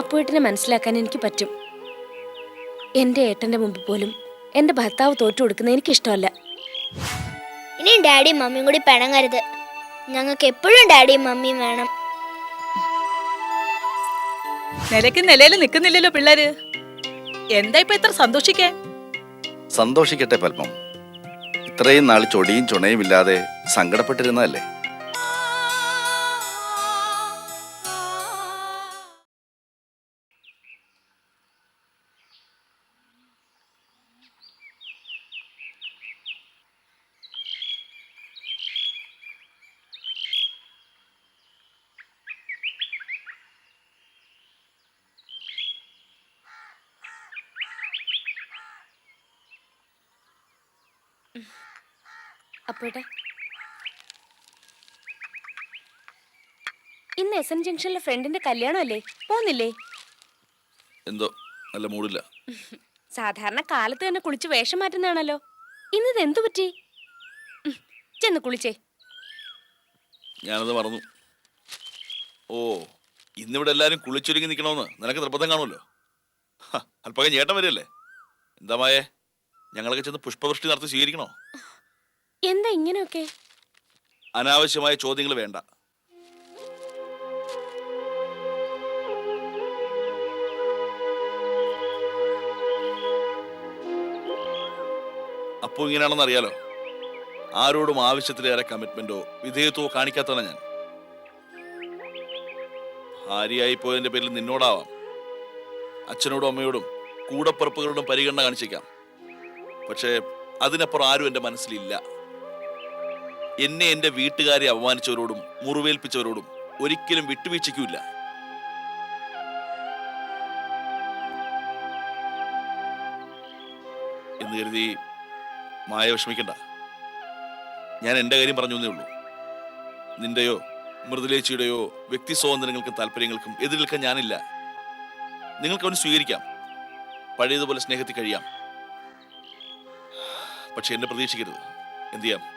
അപ്പോയിട്ടിനെ മനസ്സിലാക്കാൻ എനിക്ക് പറ്റും. എന്റെ ഏട്ടന്റെ മുമ്പിൽ പോലും എന്റെ ഭർത്താവ് തോറ്റു കൊടുക്കുന്ന എനിക്ക് ഇഷ്ടമല്ല ഇനിയും ഡാഡിയും മമ്മിയും കൂടി പിണങ്ങരുത് ഞങ്ങൾക്ക് എപ്പോഴും ഡാഡിയും മമ്മിയും വേണം. നിലയ്ക്ക് നിലയിൽ നിൽക്കുന്നില്ലല്ലോ പിള്ളേര്. എന്താ ഇപ്പൊ ഇത്ര സന്തോഷിക്കേ സന്തോഷിക്കട്ടെ പത്മം. ഇത്രയും നാൾ ചൊടിയും ചുണയും ഇല്ലാതെ സങ്കടപ്പെട്ടിരുന്നതല്ലേ? അപ്പോട്ടെ ഇന്ന് എസ് എൻ ജംഗ്ഷനിലെ ഫ്രണ്ടിന്റെ കല്യാണമല്ലേ? പോന്നില്ലേ? എന്തോ? നല്ല മൂടില്ല. സാധാരണ കാലത്ത് തന്നെ കുളിച്ച് വേഷം മാറ്റുന്നതാണല്ലോ. ഇന്നത് എന്തു പറ്റി? ചെന്ന് കുളിച്ചേ. ഞാനത് മറന്നു. ഓ ഇന്നിവിടെ എല്ലാരും കുളിച്ചൊരുങ്ങി നിൽക്കണമെന്ന് നിനക്ക് നിർബന്ധം കാണുമല്ലോ. അല്പകം ചേട്ടൻ വരെയല്ലേ എന്താ മായേ? ഞങ്ങളൊക്കെ ചെന്ന് പുഷ്പവൃഷ്ടി നടത്തി സ്വീകരിക്കണോ? എന്താ ഇങ്ങനെയൊക്കെ? അനാവശ്യമായ ചോദ്യങ്ങൾ വേണ്ട. അപ്പോ ഇങ്ങനെയാണെന്ന് അറിയാലോ. ആരോടും ആവശ്യത്തിലേറെ കമ്മിറ്റ്മെന്റോ വിധേയത്വോ കാണിക്കാത്തതാണ് ഞാൻ. ഭാര്യയായി പോയതിന്റെ പേരിൽ നിന്നോടാവാം. അച്ഛനോടും അമ്മയോടും കൂടപ്പുറപ്പുകളോടും പരിഗണന കാണിച്ചേക്കാം. പക്ഷേ അതിനപ്പുറം ആരും എന്റെ മനസ്സിലില്ല. എന്നെ എന്റെ വീട്ടുകാരെ അപമാനിച്ചവരോടും മുറിവേൽപ്പിച്ചവരോടും ഒരിക്കലും വിട്ടുവീഴ്ചയ്ക്കൂല്ല എന്ന് കരുതി മായ വിഷമിക്കണ്ട. ഞാൻ എന്റെ കാര്യം പറഞ്ഞു എന്നേ ഉള്ളൂ. നിന്റെയോ മൃദുലേച്ചിയുടെയോ വ്യക്തി സ്വാതന്ത്ര്യങ്ങൾക്കും താല്പര്യങ്ങൾക്കും എതിർ നിൽക്കാൻ ഞാനില്ല. നിങ്ങൾക്ക് അവന് സ്വീകരിക്കാം. പഴയതുപോലെ സ്നേഹത്തിൽ കഴിയാം. പക്ഷെ എന്നെ പ്രതീക്ഷിക്കരുത്. എന്ത് ചെയ്യാം?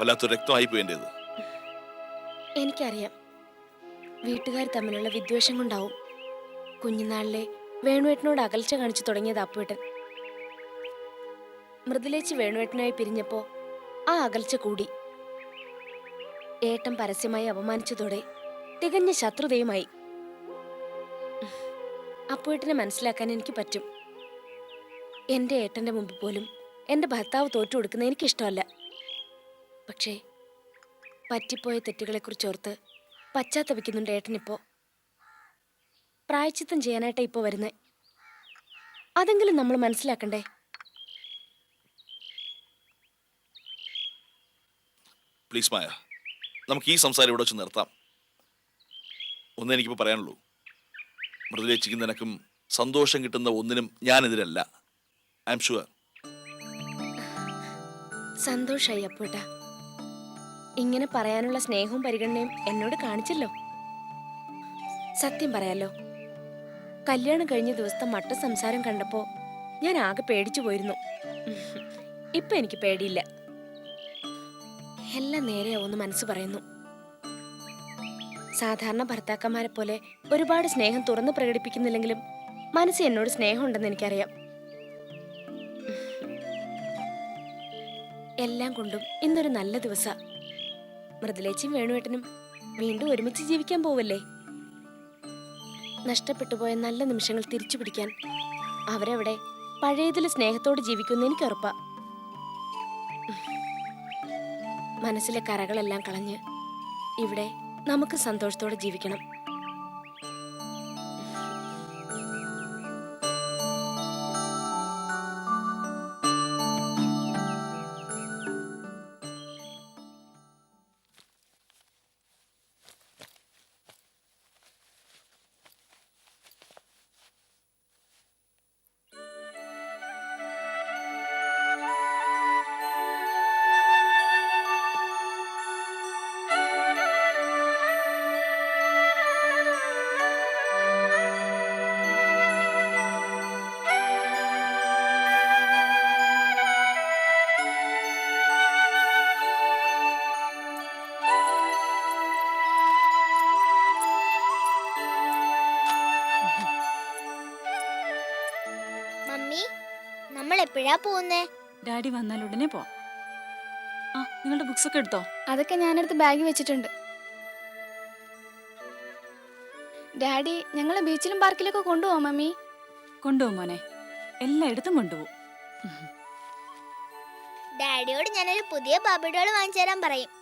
വല്ലാത്തൊരു രക്തമായി പോയേണ്ടത് എനിക്കറിയാം. വീട്ടുകാർ തമ്മിലുള്ള വിദ്വേഷം കൊണ്ടാവും കുഞ്ഞുനാളിലെ വേണുവേട്ടനോട് അകൽച്ച കാണിച്ചു തുടങ്ങിയത് അപ്പുവേട്ടൻ. മൃദുലേച്ചി വേണുവേട്ടനായി പിരിഞ്ഞപ്പോ ആ അകൽച്ച കൂടി. ഏട്ടൻ പരസ്യമായി അപമാനിച്ചതോടെ തികഞ്ഞ ശത്രുതയുമായി. അപ്പുവേട്ടനെ മനസ്സിലാക്കാൻ എനിക്ക് പറ്റും. എന്റെ ഏട്ടന്റെ മുമ്പ് പോലും എന്റെ ഭർത്താവ് തോറ്റു കൊടുക്കുന്ന എനിക്കിഷ്ടമല്ല. പക്ഷേ പറ്റിപ്പോയ തെറ്റുകളെക്കുറിച്ച് ഓർത്ത് പശ്ചാത്തപിക്കുന്നുണ്ട് ഏട്ടനിപ്പോ. പ്രായച്ചിത്തം ചെയ്യാനായിട്ടാ ഇപ്പോ വരുന്നേ. അതെങ്കിലും നമ്മൾ മനസ്സിലാക്കണ്ടേ? പ്ലീസ് മായ നമുക്ക് ഈ സംസാരം ഇവിടെ വെച്ച് നിർത്താം. ഒന്നേ എനിക്കിപ്പോൾ പറയാനുള്ളൂ. മൃദുലേച്ചിക്കും നിനക്കും സന്തോഷം കിട്ടുന്ന ഒന്നിനും ഞാനെതിരല്ല. I am sure. സന്തോഷായി അപ്പൂട്ട ഇങ്ങനെ പറയാനുള്ള സ്നേഹവും പരിഗണനയും എന്നോട് കാണിച്ചല്ലോ. സത്യം പറയാലോ കല്യാണം കഴിഞ്ഞ ദിവസത്തെ മട്ട സംസാരം കണ്ടപ്പോ ഞാൻ ആകെ പേടിച്ചു പോയിരുന്നു. ഇപ്പൊ എനിക്ക് പേടിയില്ല. എല്ലാം നേരെയാവുമെന്ന് മനസ്സ് പറയുന്നു. സാധാരണ ഭർത്താക്കന്മാരെ പോലെ ഒരുപാട് സ്നേഹം തുറന്ന് പ്രകടിപ്പിക്കുന്നില്ലെങ്കിലും മനസ്സ് എന്നോട് സ്നേഹമുണ്ടെന്ന് എനിക്കറിയാം. എല്ലാം കൊണ്ടും ഇന്നൊരു നല്ല ദിവസ. മൃദുലേച്ചിയും വേണുവേട്ടനും വീണ്ടും ഒരുമിച്ച് ജീവിക്കാൻ പോവല്ലേ? നഷ്ടപ്പെട്ടു പോയ നല്ല നിമിഷങ്ങൾ തിരിച്ചു പിടിക്കാൻ അവരവിടെ പഴയതിൽ സ്നേഹത്തോട് ജീവിക്കുന്ന എനിക്ക് ഉറപ്പാ. മനസ്സിലെ കരകളെല്ലാം കളഞ്ഞ് ഇവിടെ നമുക്ക് സന്തോഷത്തോടെ ജീവിക്കണം. എപ്പോഴാ പോകുന്നേ ഡാഡി വന്നാൽ ഉടനെ പോ. ആ നിങ്ങളുടെ ബുക്സ് ഒക്കെ എടുത്തോ? അതൊക്കെ ഞാൻ ഞാനെടുത്ത് ബാഗിൽ വെച്ചിട്ടുണ്ട്. ഡാഡി ഞങ്ങളെ ബീച്ചിലും പാർക്കിലൊക്കെ കൊണ്ടുപോകാം മമ്മി. കൊണ്ടുപോകും മോനെ. എല്ലായിടത്തും കൊണ്ടുപോകും. ഡാഡിയോട് ഞാനൊരു പുതിയ ബാബി ഡോൾ വാങ്ങിച്ചു തരാൻ പറയും.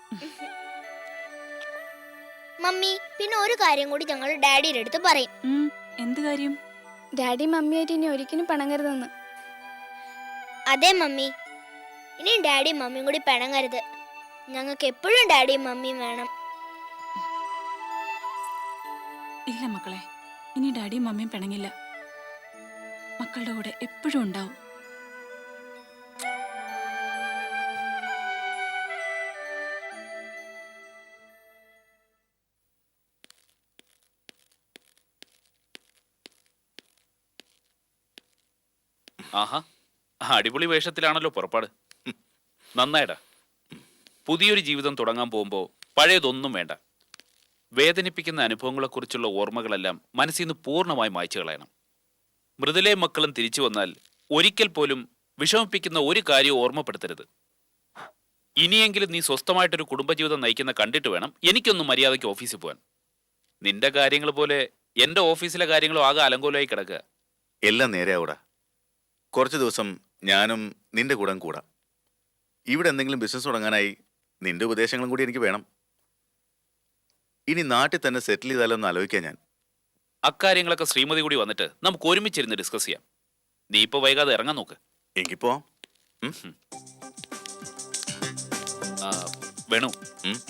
മമ്മി പിന്നെ ഒരു കാര്യം കൂടി ഞങ്ങൾ ഡാഡിയുടെ അടുത്ത് പറയും. എന്ത് കാര്യം? ഡാഡി മമ്മിയായിട്ട് ഇനി ഒരിക്കലും പിണങ്ങരുതെന്ന്. അതെ മമ്മി. ഇനിയും ഡാഡിയും മമ്മിയും കൂടി പിണങ്ങരുത് ഞങ്ങൾക്ക് എപ്പോഴും ഡാഡിയും മമ്മിയും വേണം. ഇല്ല മക്കളെ. ഇനി ഡാഡിയും മമ്മിയും പിണങ്ങില്ല. മക്കളുടെ കൂടെ എപ്പോഴും ഉണ്ടാവും. ആഹാ. അടിപൊളി വേഷത്തിലാണല്ലോ പുറപ്പാട്. നന്നായിടാ. പുതിയൊരു ജീവിതം തുടങ്ങാൻ പോകുമ്പോൾ പഴയതൊന്നും വേണ്ട. വേദനിപ്പിക്കുന്ന അനുഭവങ്ങളെക്കുറിച്ചുള്ള ഓർമ്മകളെല്ലാം മനസ്സിൽ നിന്ന് പൂർണമായി മായ്ച്ചു കളയണം. മൃദുലേ മക്കളും തിരിച്ചു വന്നാൽ ഒരിക്കൽ പോലും വിഷമിപ്പിക്കുന്ന ഒരു കാര്യവും ഓർമ്മപ്പെടുത്തരുത്. ഇനിയെങ്കിലും നീ സ്വസ്ഥമായിട്ടൊരു കുടുംബജീവിതം നയിക്കുന്ന കണ്ടിട്ട് വേണം എനിക്കൊന്നും മര്യാദയ്ക്ക് ഓഫീസിൽ പോകാൻ. നിന്റെ കാര്യങ്ങൾ പോലെ എന്റെ ഓഫീസിലെ കാര്യങ്ങളും ആകെ അലങ്കോലമായി കിടക്കുക. എല്ലാം നേരെയാവൂടാ. കുറച്ച് ദിവസം ഞാനും നിന്റെ കൂടെ കൂടാം. ഇവിടെ എന്തെങ്കിലും ബിസിനസ് തുടങ്ങാനായി നിന്റെ ഉപദേശങ്ങളും കൂടി എനിക്ക് വേണം. ഇനി നാട്ടിൽ തന്നെ സെറ്റിൽ ചെയ്താലോ എന്ന് ആലോചിക്കാം ഞാൻ. അക്കാര്യങ്ങളൊക്കെ ശ്രീമതി കൂടി വന്നിട്ട് നമുക്ക് ഒരുമിച്ചിരുന്ന് ഡിസ്കസ് ചെയ്യാം. നീ ഇപ്പൊ വൈകാതെ ഇറങ്ങാൻ നോക്ക്. എനിക്കിപ്പോ വേണു?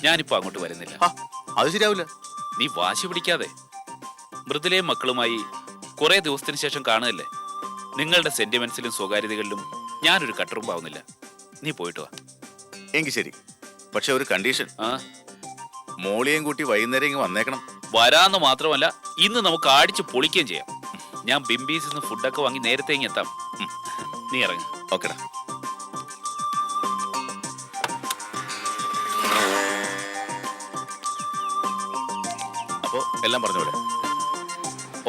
ഞാനിപ്പോ അങ്ങോട്ട് വരുന്നില്ല. അത് ശരിയാവില്ല. നീ വാശി പിടിക്കാതെ മൃദുലയും മക്കളുമായി കുറെ ദിവസത്തിന് ശേഷം കാണുകയല്ലേ? നിങ്ങളുടെ സെന്റിമെന്റ്സിലും സ്വകാര്യതകളിലും ഞാനൊരു കട്ടുറുമ്പാവുന്നില്ല. നീ പോയിട്ട് വാ. എങ്കി ശരി. പക്ഷെ ഒരു കണ്ടീഷൻ ആ? മോളിയും കൂട്ടി വൈകുന്നേരം ഇങ്ങ് വന്നേക്കണം. വരാന്ന് മാത്രമല്ല ഇന്ന് നമുക്ക് അടിച്ച് പൊളിക്കുകയും ചെയ്യാം. ഞാൻ ബിംബീസിൽ നിന്ന് ഫുഡൊക്കെ വാങ്ങി നേരത്തെ ഇങ്ങ് എത്താം. ഉം. നീ ഇറങ്ങ. ഓക്കെടാ അപ്പോൾ എല്ലാം പറഞ്ഞോളെ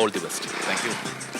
all the best thank you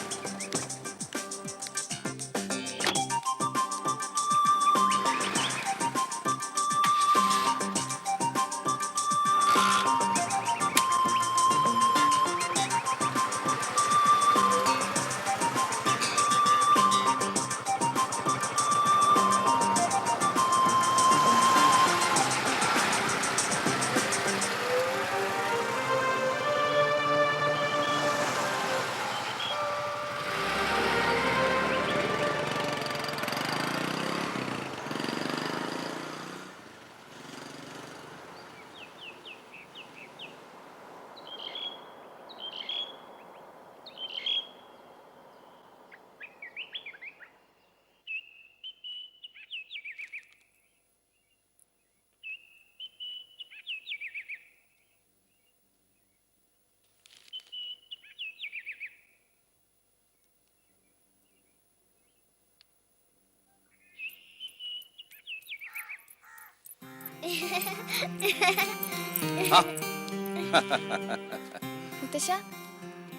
മുത്തശ്ശ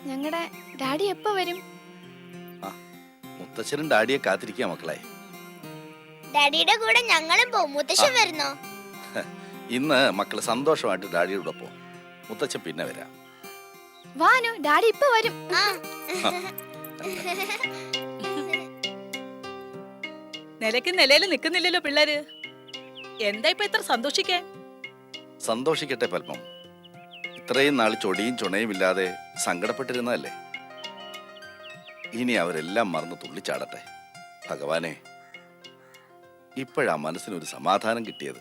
ഞങ്ങളുടെ ഡാഡി എപ്പോ വരും? മുത്തശ്ശനും ഡാഡിയെ കാത്തിരിക്കുക മക്കളെ. ഡാഡിയുടെ കൂടെ ഞങ്ങളും പോവും. മുത്തശ്ശൻ വരുന്നോ? ഇന്ന് മക്കൾ സന്തോഷമായിട്ട് ഡാഡിയുടെ പോ മുത്തച്ഛൻ പിന്നെ വരാം. വാനു ഡാഡി ഇപ്പൊ വരും. നിലയ്ക്ക് നിലയിൽ നിൽക്കുന്നില്ലല്ലോ പിള്ളേര്. എന്താ ഇപ്പൊ ഇത്ര സന്തോഷിക്കേ? സന്തോഷിക്കട്ടെ പത്മം. ഇത്രയും നാൾ ചൊടിയും ചുണയും ഇല്ലാതെ സങ്കടപ്പെട്ടിരുന്നതല്ലേ? ഇനി അവരെല്ലാം മറന്ന് തുള്ളിച്ചാടട്ടെ. ഭഗവാനെ ഇപ്പോഴാ മനസ്സിനൊരു സമാധാനം കിട്ടിയത്.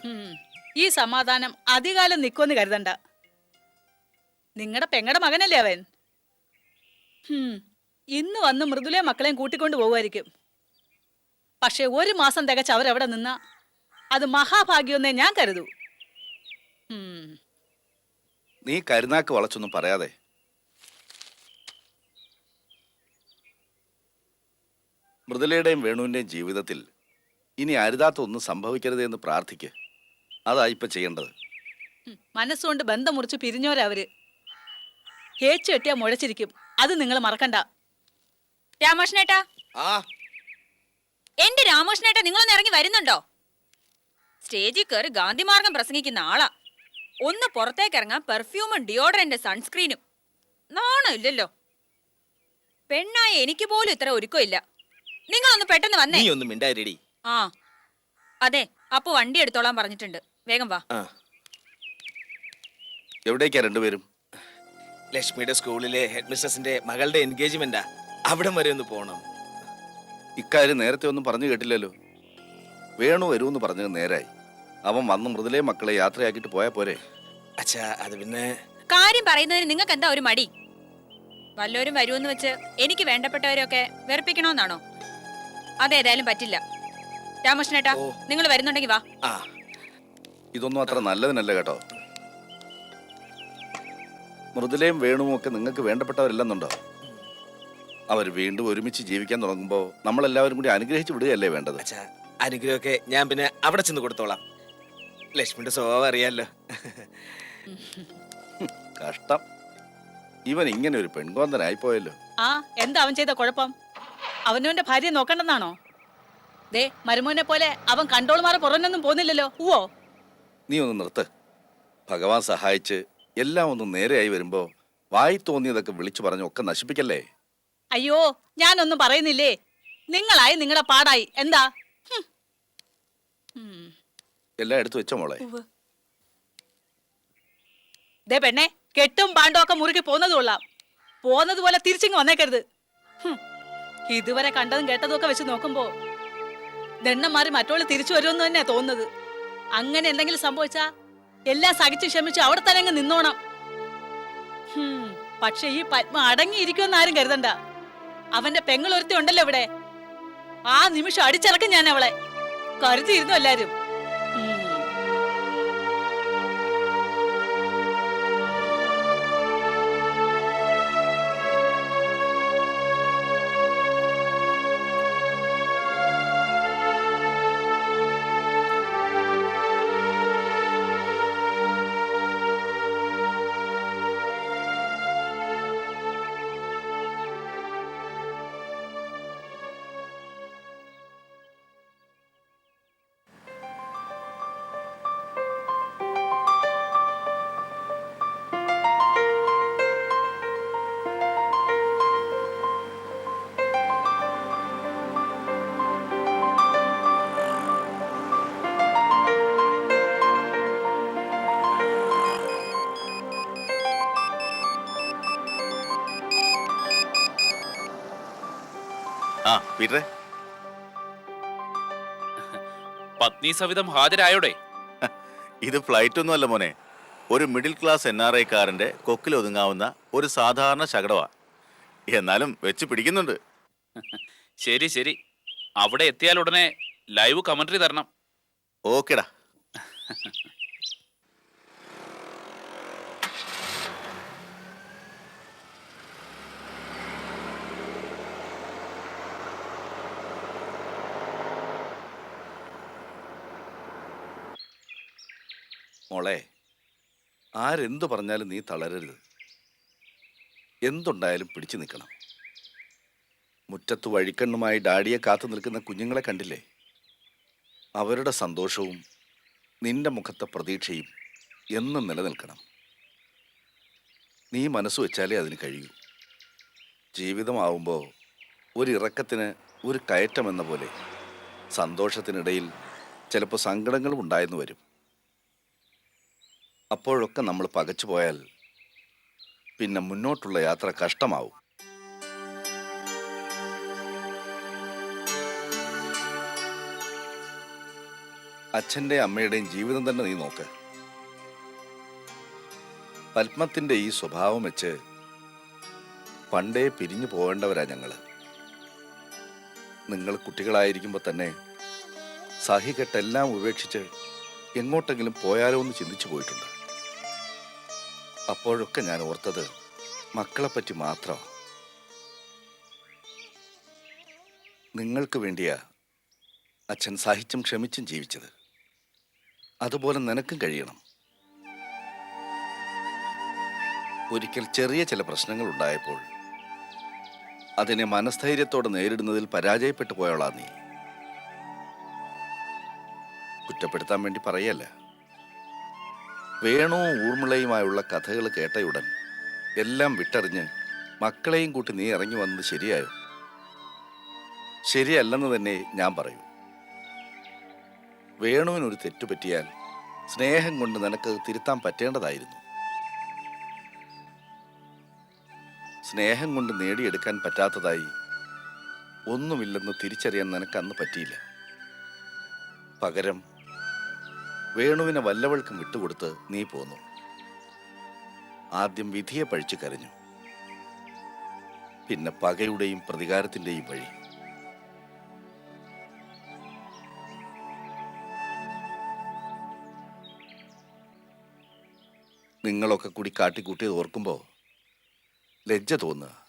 ഈ സമാധാനം അധികാലം നിക്കുമെന്ന് കരുതണ്ട. നിങ്ങളുടെ പെങ്ങടെ മകനല്ലേ അവൻ. ഇന്ന് വന്ന് മൃദുലെ മക്കളെയും കൂട്ടിക്കൊണ്ട് പോകുമായിരിക്കും പക്ഷെ ഒരു മാസം തികച്ച് അവരവിടെ നിന്ന അത് മഹാഭാഗ്യമെന്നേ ഞാൻ കരുതൂ. നീ കരുനാക്ക് വളച്ചൊന്നും പറയാതെ. മൃദുലയുടെയും വേണുവിന്റെയും ജീവിതത്തിൽ ഇനി അരുതാത്ത ഒന്നും സംഭവിക്കരുത് എന്ന് പ്രാർത്ഥിക്ക്. അതാ ഇപ്പൊ ചെയ്യേണ്ടത്. മനസ്സുകൊണ്ട് ബന്ധം മുറിച്ച് പിരിഞ്ഞോരവര് ഏച്ചു കെട്ടിയാ മുഴച്ചിരിക്കും. അത് നിങ്ങൾ മറക്കണ്ട. രാമകൃഷ്ണേട്ടാ. എന്റെ രാമകൃഷ്ണേട്ട നിങ്ങളൊന്ന് ഇറങ്ങി വരുന്നുണ്ടോ? സ്റ്റേജിൽ കയറി ഗാന്ധിമാർഗം പ്രസംഗിക്കുന്ന ആളാ. ഒന്ന് പുറത്തേക്ക് ഇറങ്ങാൻ പെർഫ്യൂമും ഡിയോഡറന്റ് സൺസ്ക്രീനും നാണം ഇല്ലല്ലോ. പെണ്ണായ എനിക്ക് പോലും ഇത്ര ഒരുക്കമില്ല നിങ്ങളൊന്ന് പെട്ടെന്ന് വന്നേ. നീ ഒന്നും മിണ്ടായിരടി ആ. അതെ അപ്പൊ വണ്ടി എടുത്തോളാൻ പറഞ്ഞിട്ടുണ്ട്. വേഗം വാ. ആ. എവിടേക്കാ രണ്ടുപേരും? ലക്ഷ്മിയുടെ സ്കൂളിലെ ഹെഡ് മിസ്ട്രസിന്റെ മകളുടെ എൻഗേജ്മെന്റാ. അവിടം വരെ ഒന്ന് പോണം. ഇക്കാര്യം നേരത്തെ ഒന്നും പറഞ്ഞു കേട്ടില്ലല്ലോ. വേണു വരുമെന്ന് പറഞ്ഞത് നേരായി. അവൻ വന്ന് മൃദുലേ മക്കളെ യാത്രയാക്കിട്ട് പോയാ പോരെ. അച്ഛാ അത് പിന്നെ കാര്യം പറയുന്നതിന് നിങ്ങൾക്ക് എന്താ ഒരു മടി? വല്ലവരും വരുമെന്ന് വെച്ച് എനിക്ക് വേണ്ടപ്പെട്ടവരെയൊക്കെ വെറുപ്പിക്കണമെന്നാണോ അതേതായാലും പറ്റില്ല. രാമകൃഷ്ണേട്ടാ നിങ്ങൾ വരുന്നുണ്ടെങ്കിൽ വാ. ആ. ഇതൊന്നും അത്ര നല്ലതിനല്ല കേട്ടോ. മൃദുലയും വേണുവും ഒക്കെ നിങ്ങൾക്ക് വേണ്ടപ്പെട്ടവരല്ലെന്നുണ്ടോ? അവർ വീണ്ടും ഒരുമിച്ച് ജീവിക്കാൻ തുടങ്ങുമ്പോൾ നമ്മളെല്ലാവരും കൂടി അനുഗ്രഹിച്ചു വിടുകയല്ലേ വേണ്ടത്? അച്ഛാ അനുഗ്രഹമൊക്കെ ഞാൻ പിന്നെ അവിടെ ചെന്ന് കൊടുത്തോളാം. ലക്ഷ്മിയുടെ സ്വഭാവം അറിയാലോ. കഷ്ടം. ഇവൻ ഇങ്ങനെ ഒരു പെൺകോന്തനായി പോയല്ലോ ആ എന്താ അവൻ ചെയ്ത കുഴപ്പം? അവനവന്റെ ഭാര്യയെ നോക്കണ്ടെന്നാണോ? ദേ മരുമോനെ പോലെ അവൻ കണ്ടോൾ മാറി പുറന്നൊന്നും പോന്നില്ലല്ലോ. ഉവോ നീ ഒന്ന് നിർത്ത്. ഭഗവാൻ സഹായിച്ച് എല്ലാം ഒന്ന് നേരെയായി വരുമ്പോ വായി തോന്നിയതൊക്കെ വിളിച്ചു പറഞ്ഞു ഒക്കെ നശിപ്പിക്കല്ലേ? അയ്യോ ഞാനൊന്നും പറയുന്നില്ലേ? നിങ്ങളായി നിങ്ങളുടെ പാടായി. എന്താ? ഉം. എല്ലാം എടുത്തു വെച്ച മോളെ. ദേ പെണ്ണെ കെട്ടും പാണ്ടും ഒക്കെ മുറുകി പോന്നത് കൊള്ളാം. പോന്നത് പോലെ തിരിച്ചിങ് വന്നേക്കരുത്. ഇതുവരെ കണ്ടതും കേട്ടതും ഒക്കെ വെച്ച് നോക്കുമ്പോ ദണ്ണം മാറി മറ്റോൾ തിരിച്ചു വരുമെന്ന് തന്നെ തോന്നുന്നത്. അങ്ങനെ എന്തെങ്കിലും സംഭവിച്ചാ എല്ലാം സഹിച്ച് ക്ഷമിച്ച് അവിടെ തന്നെ അങ്ങ് നിന്നോണം. പക്ഷെ ഈ പത്മ അടങ്ങിയിരിക്കുമെന്ന് ആരും കരുതണ്ട. അവന്റെ പെങ്ങളൊരുത്തി ഉണ്ടല്ലോ ഇവിടെ. ആ നിമിഷം അടിച്ചിറക്കും ഞാൻ അവളെ. കരുതിയിരുന്നു എല്ലാരും. പീറ്ററെ. പത്നി സവിധം ഹാജരായോടെ? ഇത് ഫ്ലൈറ്റ് ഒന്നും അല്ല മോനെ. ഒരു മിഡിൽ ക്ലാസ് എൻ ആർ ഐക്കാരന്റെ കൊക്കിൽ ഒതുങ്ങാവുന്ന ഒരു സാധാരണ ശകടവാ. എന്നാലും വെച്ച് പിടിക്കുന്നുണ്ട്. ശരി ശരി. അവിടെ എത്തിയാൽ ഉടനെ ലൈവ് കമന്ററി തരണം. ഓക്കെടാ. മോളെ ആരെന്തു പറഞ്ഞാലും നീ തളരരുത്. എന്തുണ്ടായാലും പിടിച്ചു നിൽക്കണം. മുറ്റത്ത് വഴിക്കണ്ണുമായി ഡാഡിയെ കാത്തു നിൽക്കുന്ന കുഞ്ഞുങ്ങളെ കണ്ടില്ലേ? അവരുടെ സന്തോഷവും നിന്റെ മുഖത്തെ പ്രതീക്ഷയും എന്നും നിലനിൽക്കണം. നീ മനസ്സ് വെച്ചാലേ അതിന് കഴിയൂ. ജീവിതമാവുമ്പോൾ ഒരു ഇറക്കത്തിന് ഒരു കയറ്റമെന്ന പോലെ സന്തോഷത്തിനിടയിൽ ചിലപ്പോൾ സങ്കടങ്ങളും ഉണ്ടായെന്ന് വരും. അപ്പോഴൊക്കെ നമ്മൾ പകച്ചു പോയാൽ പിന്നെ മുന്നോട്ടുള്ള യാത്ര കഷ്ടമാവും. അച്ഛന്റെ അമ്മയുടെയും ജീവിതം തന്നെ നീ നോക്ക്. പത്മത്തിന്റെ ഈ സ്വഭാവം വെച്ച് പണ്ടേ പിരിഞ്ഞു പോകേണ്ടവരാ ഞങ്ങൾ നിങ്ങൾ കുട്ടികളായിരിക്കുമ്പോൾ തന്നെ സഹികെട്ടെല്ലാം ഉപേക്ഷിച്ച് എങ്ങോട്ടെങ്കിലും പോയാലോ എന്ന് ചിന്തിച്ചു പോയിട്ടുണ്ട്. അപ്പോഴൊക്കെ ഞാൻ ഓർത്തത് മക്കളെപ്പറ്റി മാത്രം. നിങ്ങൾക്ക് വേണ്ടിയാ അച്ഛൻ സഹിച്ചും ക്ഷമിച്ചും ജീവിച്ചത്. അതുപോലെ നിനക്കും കഴിയണം. ഒരിക്കൽ ചെറിയ ചില പ്രശ്നങ്ങൾ ഉണ്ടായപ്പോൾ അതിനെ മനസ്ഥൈര്യത്തോടെ നേരിടുന്നതിൽ പരാജയപ്പെട്ടു പോയോളാ നീ. കുറ്റപ്പെടുത്താൻ വേണ്ടി പറയല്ല? വേണുവും ഊർമിളയുമായുള്ള കഥകൾ കേട്ടയുടൻ എല്ലാം വിട്ടറിഞ്ഞ് മക്കളെയും കൂട്ടി നീ ഇറങ്ങി വന്നത് ശരിയായോ? ശരിയല്ലെന്ന് തന്നെ ഞാൻ പറയൂ. വേണുവിനൊരു തെറ്റുപറ്റിയാൽ സ്നേഹം കൊണ്ട് നിനക്ക് തിരുത്താൻ പറ്റേണ്ടതായിരുന്നു. സ്നേഹം കൊണ്ട് നേടിയെടുക്കാൻ പറ്റാത്തതായി ഒന്നുമില്ലെന്ന് തിരിച്ചറിയാൻ നിനക്ക് അന്ന് പറ്റിയില്ല. പകരം വേണുവിനെ വല്ലവൾക്കും വിട്ടുകൊടുത്ത് നീ പോന്നു. ആദ്യം വിധിയെ പഴിച്ചു കരഞ്ഞു. പിന്നെ പകയുടെയും പ്രതികാരത്തിന്റെയും വഴി. നിങ്ങളൊക്കെ കൂടി കാട്ടിക്കൂട്ടിയത് ഓർക്കുമ്പോൾ ലജ്ജ തോന്നുക.